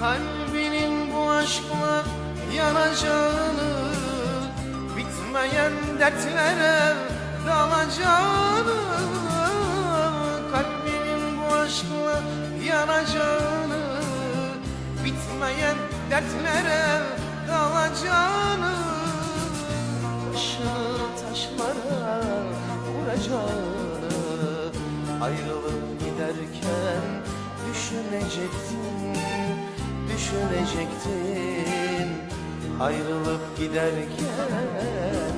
Kalbinin bu aşkla yanacağını Bitmeyen dertlere dalacağını Kalbinin bu aşkla yanacağını Bitmeyen dertlere dalacağını Başını taşlara vuracağını Ayrılıp giderken düşünecektin Düşünecektin Ayrılıp giderken